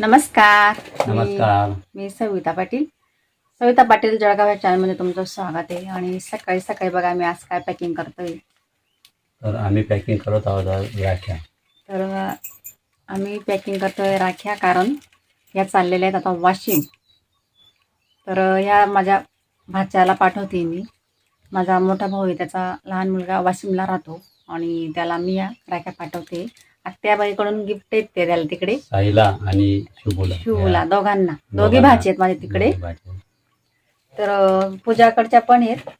नमस्कार. नमस्कार. मी सविता पाटील. सविता पाटील जळगाव या चॅनलमध्ये तुमचं स्वागत आहे. आणि सकाळी सकाळी बघा मी आज काय पॅकिंग करतोय. तर आम्ही पॅकिंग करत आहोत राख्या. तर आम्ही पॅकिंग करतोय राख्या कारण या चाललेल्या आहेत आता वाशिम तर ह्या माझ्या भाच्याला पाठवते मी. माझा मोठा भाऊ आहे त्याचा लहान मुलगा वाशिमला राहतो. आणि त्याला मी या राख्या पाठवते. आत्याबाईकडून गिफ्ट आहेत ते त्याला तिकडे. साईला आणि शुभूला. शिवला दोघांना. दोघे. भाचे आहेत माझे तिकडे. तर अं, पूजाकडच्या पण आहेत.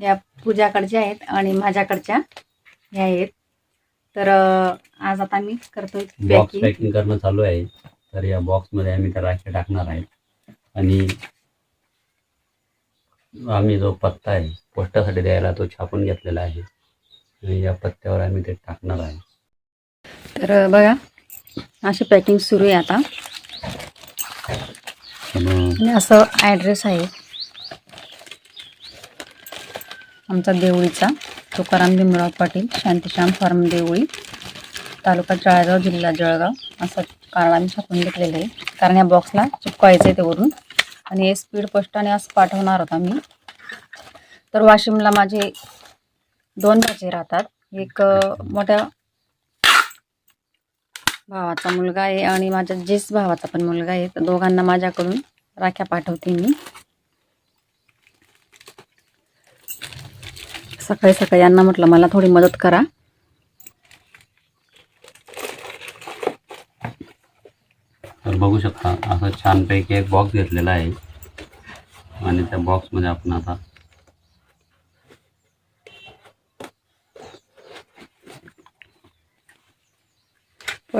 या पूजाकडच्या आहेत आणि माझ्याकडच्या ह्या आहेत. तर अं, आज आता मी करतोय बॉक्स पॅकिंग पॅकिंग करणं चालू आहे. तर या बॉक्समध्ये आम्ही त्या राख्या टाकणार आहेत आणि आम्ही जो पत्ता आहे पोस्टासाठी द्यायला तो छापून घेतलेला आहे. या पत्त्यावर आम्ही ते टाकणार आहे. तर बघा अशी पॅकिंग सुरू आहे आता. आणि असं ॲड्रेस आहे. आमचा देवळीचा तुकाराम भीमराव पाटील शांतीश्याम फार्म देवळी तालुका जळगाव जिल्हा जळगाव. असं कार्ड आम्ही छापून घेतलेलं आहे. कारण या बॉक्सला चिपकायचं आहे ते वरून. आणि हे स्पीड पोस्टाने असं पाठवणार होता मी तर वाशिमला माझे दोन भाचे राहतात. एक मोठ्या भावाचा मुलगा आहे आणि माझ्या जेस भावाचा पण मुलगा आहे. तर दोघांना माझ्याकडून राख्या पाठवते मी. सकाळी सकाळी यांना म्हटलं मला थोडी मदत करा. तर बघू शकता असं छानपैकी एक बॉक्स घेतलेला आहे. आणि त्या बॉक्समध्ये आपण आता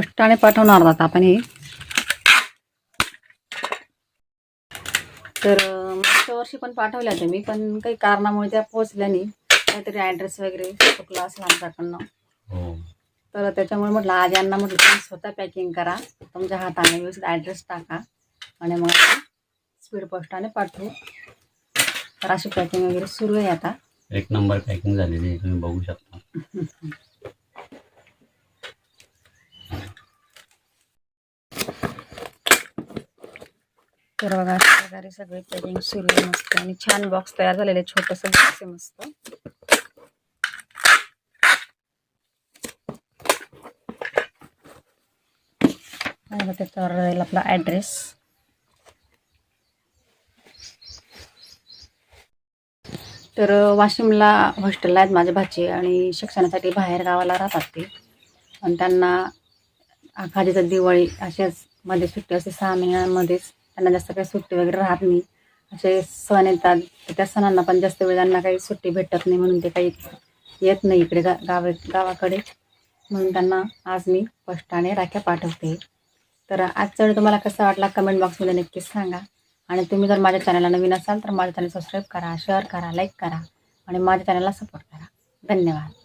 पोस्टाने पाठवणार होता आपण हे. तर मागच्या वर्षी पण पाठवल्या होत्या मी पण काही कारणामुळे त्या पोहोचल्या नाही. काहीतरी ॲड्रेस वगैरे चुकला असेल आमच्याकडनं. हो. तर त्याच्यामुळे म्हटलं आज यांना म्हटलं तुम्ही स्वतः पॅकिंग करा. तुमच्या हाताने व्यवस्थित ॲड्रेस टाका. आणि मग स्पीड पोस्टाने पाठवू. तर अशी पॅकिंग वगैरे सुरू आहे आता. एक नंबर पॅकिंग झालेली आहे तुम्ही बघू शकता. तर बघा अशा प्रकारे सगळे पॅकिंग सुरू मस्त आणि छान बॉक्स तयार झालेले छोटस बॉक्स आहे मस्त. त्याच्यावर राहील आपला ॲड्रेस तर वाशिमला हॉस्टेलला आहेत माझे भाचे आणि शिक्षणासाठी बाहेर गावाला राहतात ते. आणि त्यांना आखाडीचं दिवाळी असेच मध्ये सुट्टी असते सहा महिन्यांमध्येच. त्यांना जास्त काही सुट्टी वगैरे राहत नाही. असे सण येतात. तर त्या सणांना पण जास्त वेळ त्यांना काही सुट्टी भेटत नाही म्हणून ते काही येत नाही इकडे गा गाव गावाकडे. म्हणून त्यांना आज मी पोस्टाने राख्या पाठवते. तर आजचा व्हिडिओ तुम्हाला कसा वाटला कमेंट बॉक्समध्ये नक्कीच सांगा. आणि तुम्ही जर माझ्या चॅनलला नवीन असाल तर माझ्या चॅनल सबस्क्राईब करा शेअर करा लाईक करा आणि माझ्या चॅनलला सपोर्ट करा. धन्यवाद.